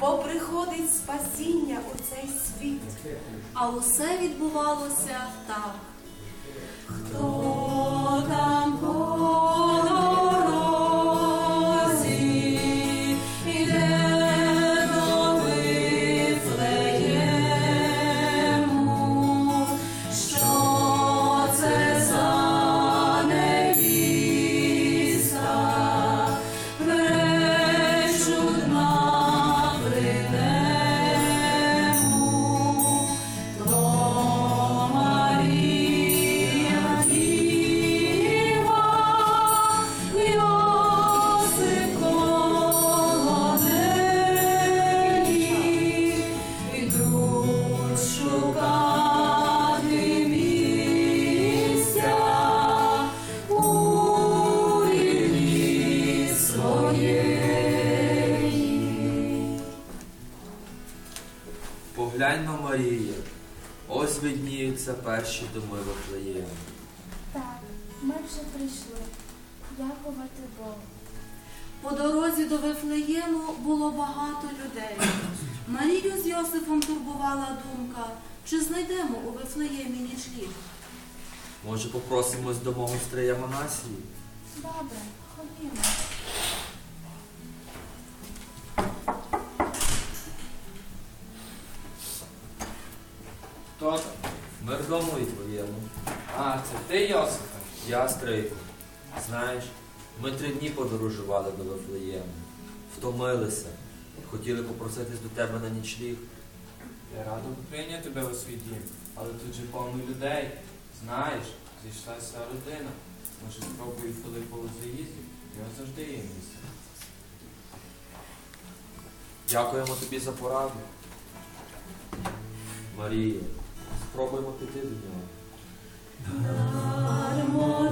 бо приходить спасіння у цей світ, а усе відбувалося так. Хто там? Видніються перші доми Вифлеєму. Так, ми вже прийшли. Дякувати Богу. По дорозі до Вифлеєму було багато людей. Марію з Йосифом турбувала думка, чи знайдемо у Вифлеємі нічліг. Може, попросимось до мого стрия Манасії? Добре, ходімо. А, це ти, Йосифе? Я стрийку. Знаєш, ми три дні подорожували до Вифлеєму. Втомилися. Хотіли попроситись до тебе на нічліг. Я би прийняти тебе у свій дім, але тут же повно людей. Знаєш, зійшлася родина. Може, спробую Филиппову заїзді, його завжди є місце. Дякуємо тобі за пораду. Марія, спробуємо піти до нього. Adam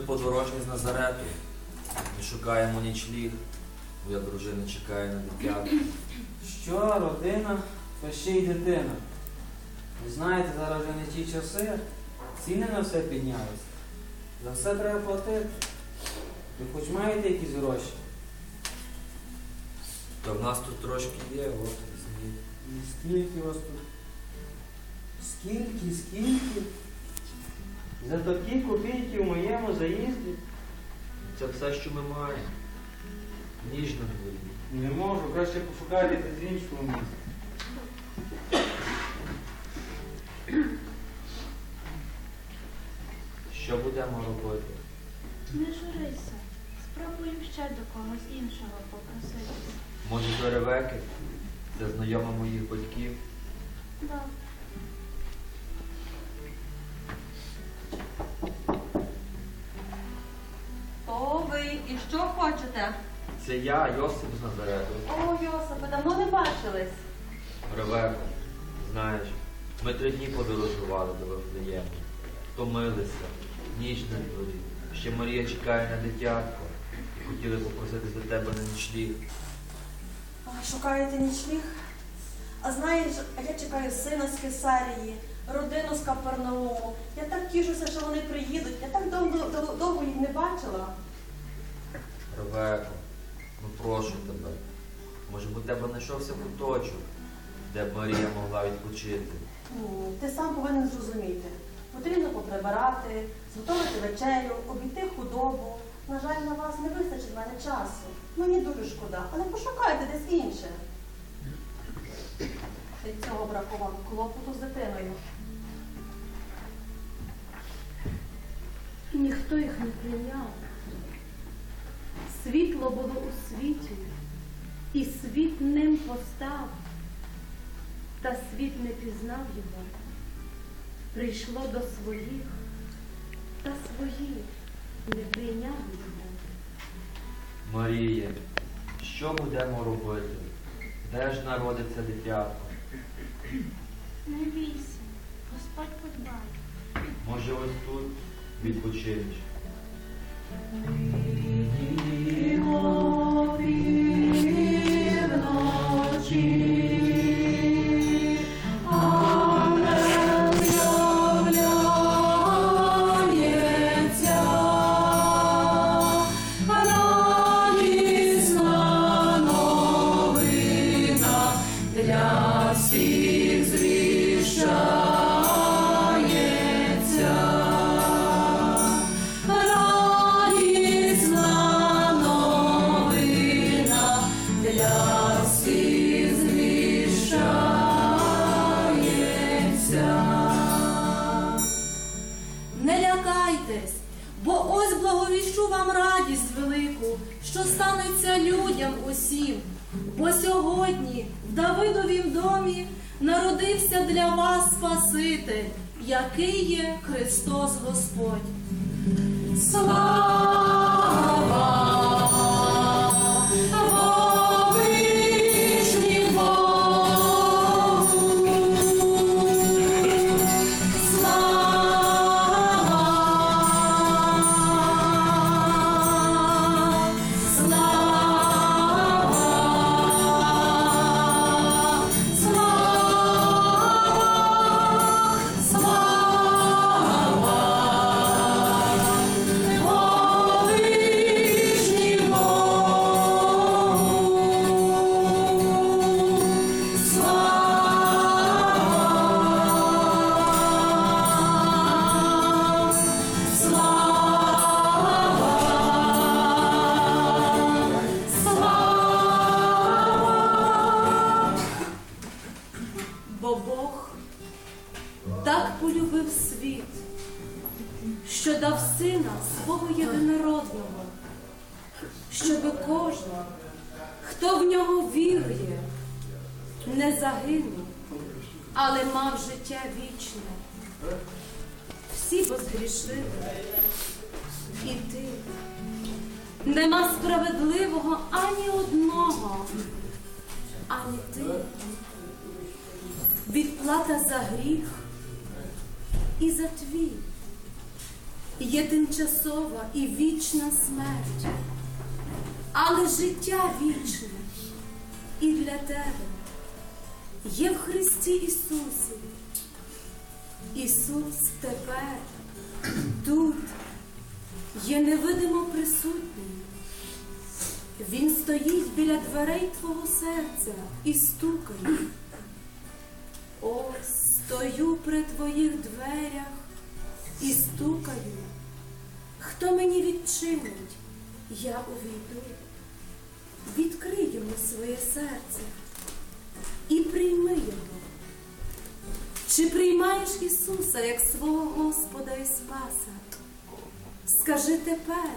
подорожні з Назарету. Ми шукаємо нічліг. Моя дружина чекає на дитя. Що, родина, то ще й дитина. Ви знаєте, зараз вже не ті часи, ціни на все піднялися. За все треба платити. Ви хоч маєте якісь гроші? Та в нас тут трошки є, от. І скільки у вас тут? Скільки, скільки? За такі копійки в моєму заїзді? Це все, що ми маємо. Ніжно говорю. Не можу, краще пошукайте з іншого місця. Що будемо робити? Не журися. Спробуємо ще до когось іншого попроситися. Може, до Ревеки? Це знайома моїх батьків. Добре. Хто хочете? Це я, Йосип з Назарету. О, Йосипе, давно не бачились. Ревеко, знаєш, ми три дні подорожували до Вифлеєму. Втомилися, ніч на дворі. Ще Марія чекає на дитятко. І хотіли попроситись до тебе на нічліг. А, Шукаєте нічліг? А знаєш, я чекаю сина з Кесарії, родину з Капернауму. Я так тішуся, що вони приїдуть. Я так довго, дов- довго їх не бачила. Ревеко, ну прошу тебе. Може б у тебе знайшовся куточок, де б Марія могла відпочити. Ти сам повинен зрозуміти. Потрібно поприбирати, зготовити вечерю, обійти худобу. На жаль, на вас не вистачить в мене часу. Мені дуже шкода, але пошукайте десь інше. Від цього бракувало клопоту з дитиною. ніхто їх не прийняв. Світло було у світі, і світ ним постав, та світ не пізнав його. Прийшло до своїх, та свої не прийняли його. Маріє, що будемо робити? Де ж народиться дитятко? Не бійся, Господь подбає. Може ось тут відпочинеш? Всіх звіщається радісна новина, для всіх. Не лякайтесь, бо ось благовіщу вам радість велику, що станеться людям усім. Бо сьогодні Давидовім домі народився для вас Спаситель, який є Христос Господь. Слава хто в нього вірує, не загинув, але мав життя вічне. Всі позгрішили, і ти. Нема справедливого ані одного, ані ти відплата за гріх і за твій. Є тимчасова і вічна смерть, але життя вічне і для тебе є в Христі Ісусі. Ісус тепер тут є невидимо присутній. Він стоїть біля дверей твого серця і стукає. Ось стою при твоїх дверях і стукаю. Хто мені відчинить, я увійду. Відкрий йому своє серце і прийми його. Чи приймаєш Ісуса як свого Господа і Спаса? Скажи тепер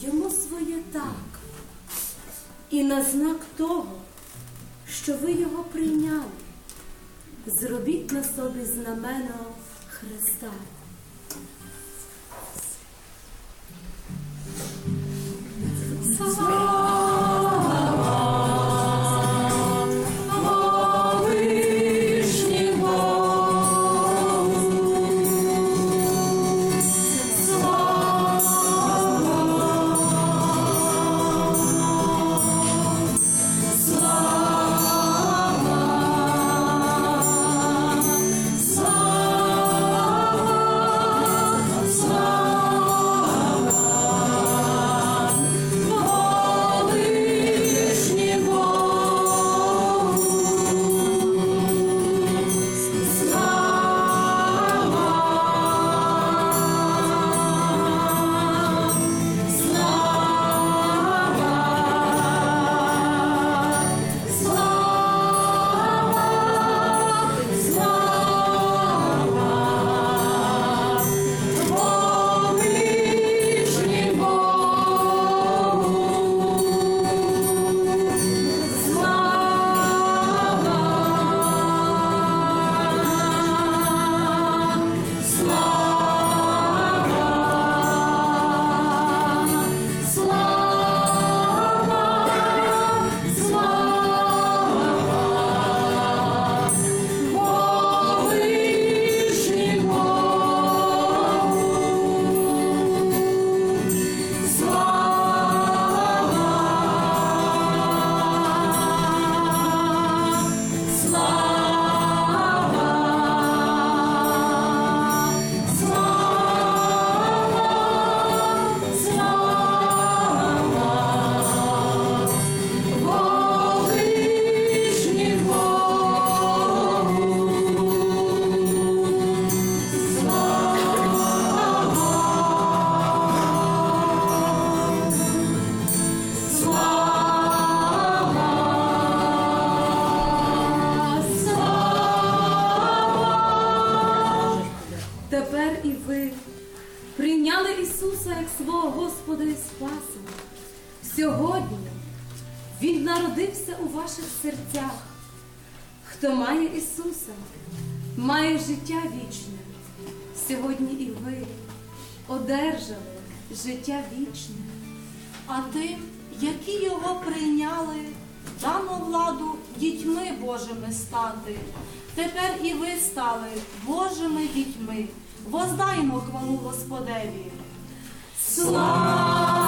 йому своє так. І на знак того, що ви його прийняли. Зробіть на собі знамено Христа. Хто має Ісуса, має життя вічне. Сьогодні і ви одержали життя вічне. А тим, які його прийняли, дано владу дітьми Божими стати. Тепер і ви стали Божими дітьми. Воздаймо хвалу Господеві. Слава!